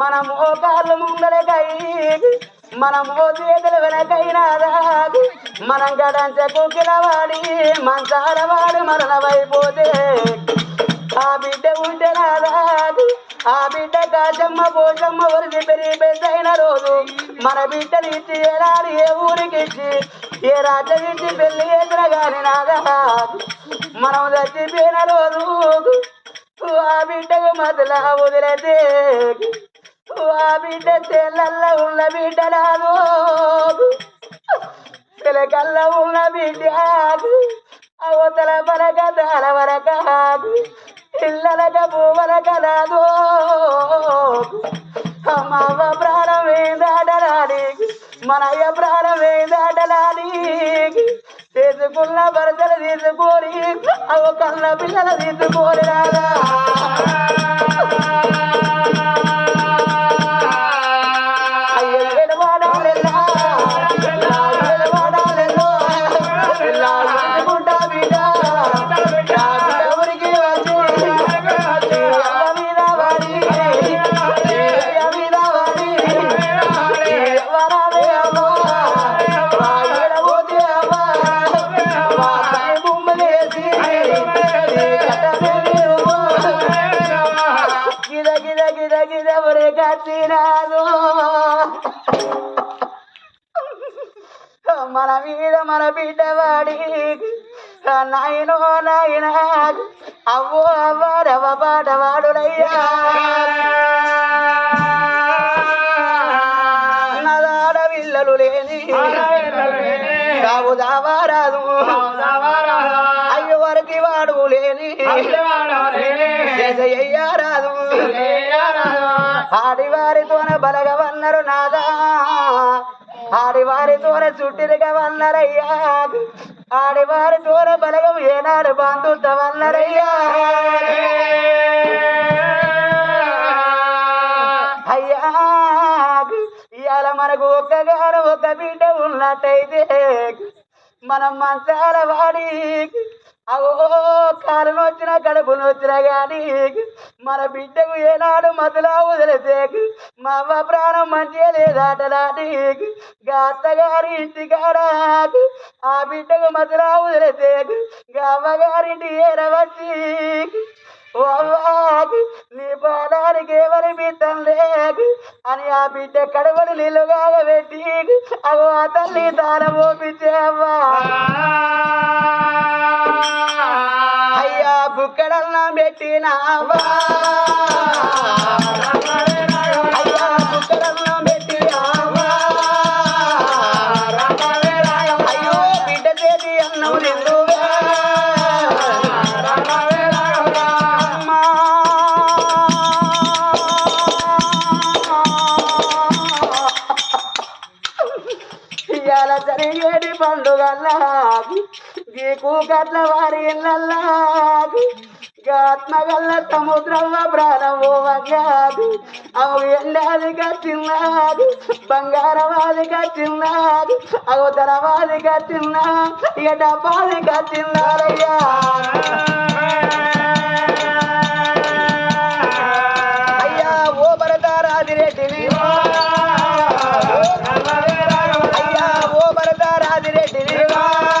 మన మోకాళ్ళు ముందరకై మన మోచేతులు వెనకైనాదా మనం గడంచ కుక్కిల వాడి మంచాల వాడి మరల వైపోతే ఆ బిడ్డ ఉంటే రాదు ఆ బిడ్డ కాజమ్మ పోచమ్మ వరిసి పెరిగి పెద్దయిన రోజు. మన బిడ్డని ఇచ్చి ఏనాడు ఏ ఊరికి ఇచ్చి ఏ రాజ్యం ఇచ్చి పెళ్ళి చేసిన గాని నాదా మనం చచ్చిపోయిన రోజు ఆ బిడ్డకు మధులా వదిలేతే ఆ బిడ్డ చెల్లల్ల ఉన్న బిడ్డ నాదు పిలకల్ల ఉన్న బిడ్డ అవతల పరక తల వరక పిల్లలక పువ్వలక రాదు అమ్మవ ప్రాణమే దాటలాడి మనయ్య ప్రాణమే దాటలాడి తీసుకున్న భర్తలు తీసుకొని అవ కన్న పిల్లలు తీసుకొని రాదా అవ్వో అవ్వాడవ పాటవాడునయ్యా నదాడ పిల్లలు లేని కావు దావారాదు. అయ్యో వరకి వాడు లేని రాదు ఆడివారితోన బలగవన్నరు నాదా. ఆడివారితోన చుట్టిదిగా ఆడివారి దూర బలగం ఏనాడు బంధుత్వన్నరయ్యా అయ్యా ఇవాళ మనకు ఒక్కగాను ఒక బిడ్డ ఉన్నట్టయితే మనం మంచాల వాడి అవో కాలు నొచ్చిన కడుపు నొచ్చిన గాని మన బిడ్డకు ఏనాడు మధులా వదిలితే మా అవ్వ ప్రాణం మంచిగా లేదాటలాడి అత్తగారి ఇంటికాడ ఆ బిడ్డకు మధులా వదిలితే అవ్వగారింటి ఏరవచ్చి ఓ అవ్వాకు నీ పాదానికి ఎవరి బిడ్డం లేకు అని ఆ బిడ్డ కడవలు నిలుగా పెట్టి అవో ఆ తల్లి తాన ఓపించే అవ్వా. అయ్యా బుక్కడల్లా పెట్టినావా గీకు గట్ల వారి ఇళ్ళల్లాగు ఆత్మగల్ల సముద్రంలో ప్రాణము వగాదు అవు ఎండాది కచ్చిన్నాడు బంగారవాది కచ్చిన్నాడు అవు ధరవాది కచ్చిన్నా ఇక డబ్బాది కచ్చిన్నారయ్యా 入れ。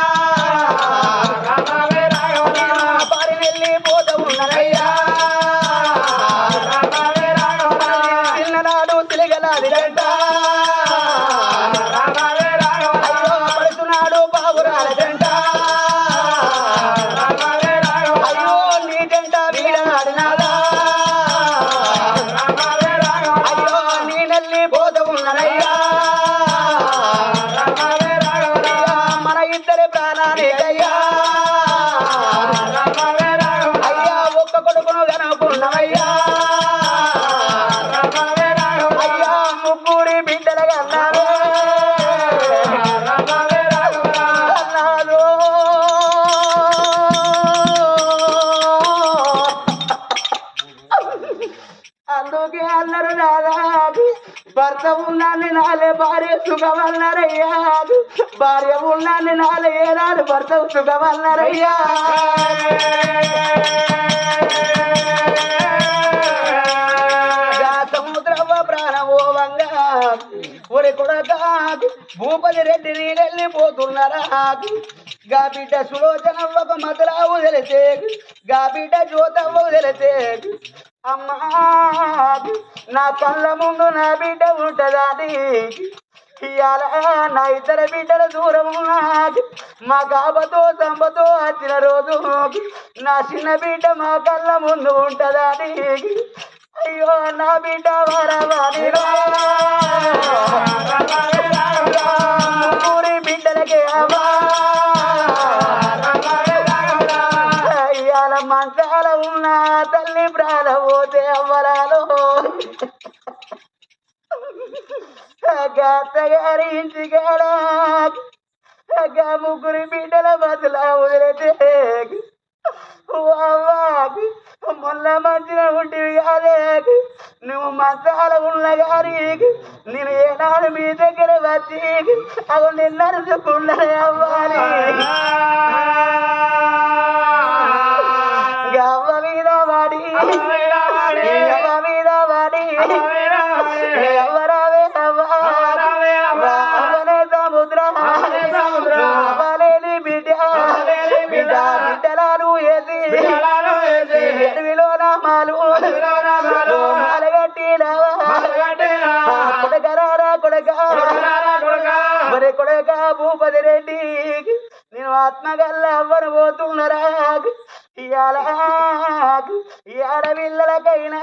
సుఖమన్నారయ్యా భార్య ఉన్నాను నాలే ఏనాడు భర్త సుఖమన్నారయ్యా గా సముద్రవ భూపతి రెడ్డి నీళ్ళెళ్ళిపోతున్నారా గా బిడ్డ సులోచనవ్వ ఒక మధురావు తెలిసే. గా బిడ్డ జ్యోతవ్వ తెలిసే. అమ్మా నా కళ్ళ ముందు నా బిడ్డ ఉంటదాని ఇవాళ నా ఇద్దరు బిడ్డల దూరం మా గాబతో తంబతో వచ్చిన రోజు నా చిన్న బిడ్డ మా కళ్ళ ముందు ఉంటదని అయ్యో నా బిడ్డ వరవాణి ఊరి బిడ్డలకే అమ్మా ఇవాళ మంచాల ఉన్న తల్లి ప్రాణ పోతే అవ్వరాలు అత్తగారి ఇంటికి అక్క ముగ్గురు బిడ్డల బదుల వదిలేతే మొన్న మంచిగా ఉంటివి కాదే నువ్వు మసాల ఉన్న గారి నేను ఏనాడు మీ దగ్గర వచ్చి అవి నిన్నరుచుకున్నాయి అవ్వాలి ఆత్మగల్ల అవ్వను పోతున్నారా? ఇయాల ఈ ఆడపిల్లలకైనా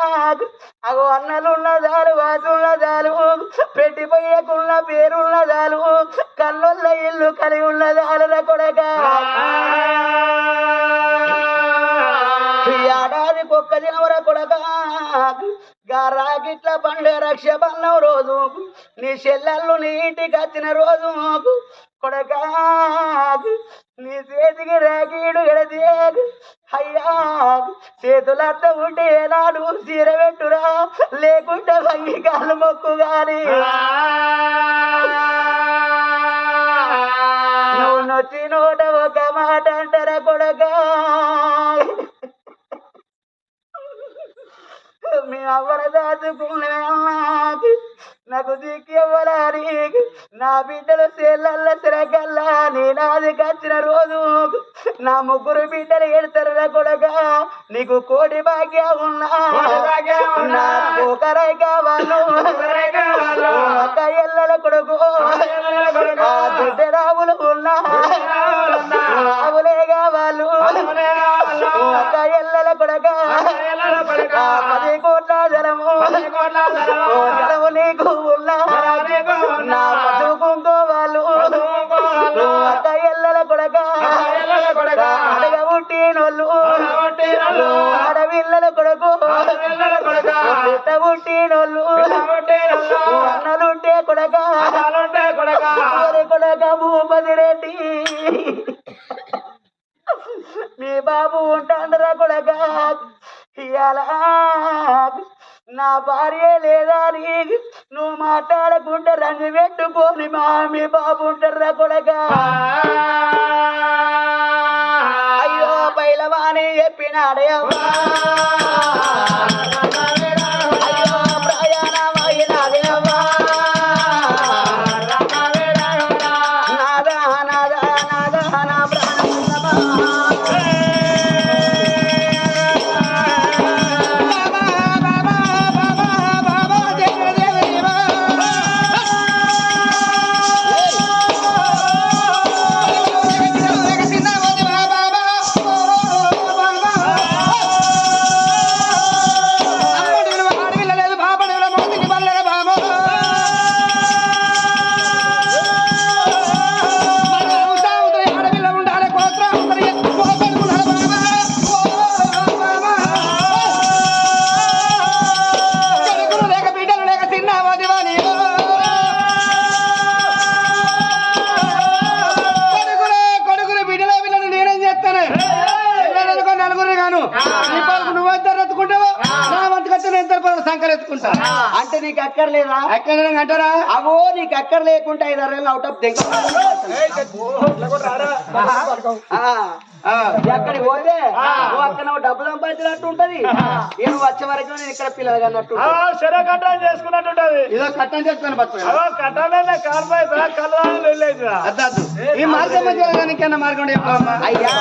అగో అన్నలున్న దాలు వాసున్న దాలు పెట్టిపోయకున్న పేరున్న దాలు కళ్ళొల్ల ఇల్లు కలిగి ఉన్న దాలుల కొడక. ఏడాది కుక్క దినవర కొడక. గారాకిట్ల పండే రక్ష రోజు. నీ చెల్లెళ్ళు నీ ఇంటికి వచ్చిన రోజు. కొడకా. చేతులట్ట ఉంటే ఏనాడు చీరబెట్టురా? లేకుంటే వంగి మొక్కు గాని. నువ్వు నొచ్చి నోట ఒక మాట అంటారా కొడక? మీ అవ్వర దాచుకునే నాకు దిక్కెవ్వరాని నా బిడ్డలు సేళ్ళల్ల సిరగల్లా. నీ నాది కచ్చిన రోజు నా ముగ్గురు బిడ్డలు ఎడతారు కొడక. నీకు కోడి భాగ్యం ఉన్నా. నా అడగ పుట్టినోళ్ళు ఆడపిల్లల కొడుకు. పుట్ట పుట్టినోళ్ళు అన్నలుంటే కొడక. కొడక భూపతి రెడ్డి. మీ బాబు ఉంటాండరా కొడక. భార్య లేదా నీకు నువ్వు మాట్లాడకుండా రంగు పెట్టుకొని మామి బాబు ఉంటారా కొడగా అయ్యో పైలవాణి చెప్పినాడే అవ్వా నీకు అక్కర్లేదా ఎక్కడ అంటారా అవో నీకు అక్కర్ లేకుండా ఐదు అరవై అవుట్ ఆఫ్ దెంగ ఆ, ఎక్కడికి పోతే నువ్వు డబ్బు సంపాదించినట్టు ఉంటది నేను వచ్చే వరకు నేను ఇక్కడ పిల్లలు అన్నట్టు సరే కట్టం చేసుకున్నట్టుంటది. ఇదో కట్టం చేసుకొని కట్టాలనే కాల్పోయితే కళ్ళని వెళ్ళైతుందా అద్దద్దు ఈ మార్గం మధ్య మార్గం అయ్యా.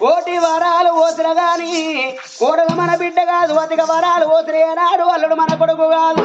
కోటి వరాలు ఓసిన గాని కోడలు మన బిడ్డ కాదు అతిక వరాలు ఓసిన ఏనాడు అల్లుడు మన కొడుకు కాదు.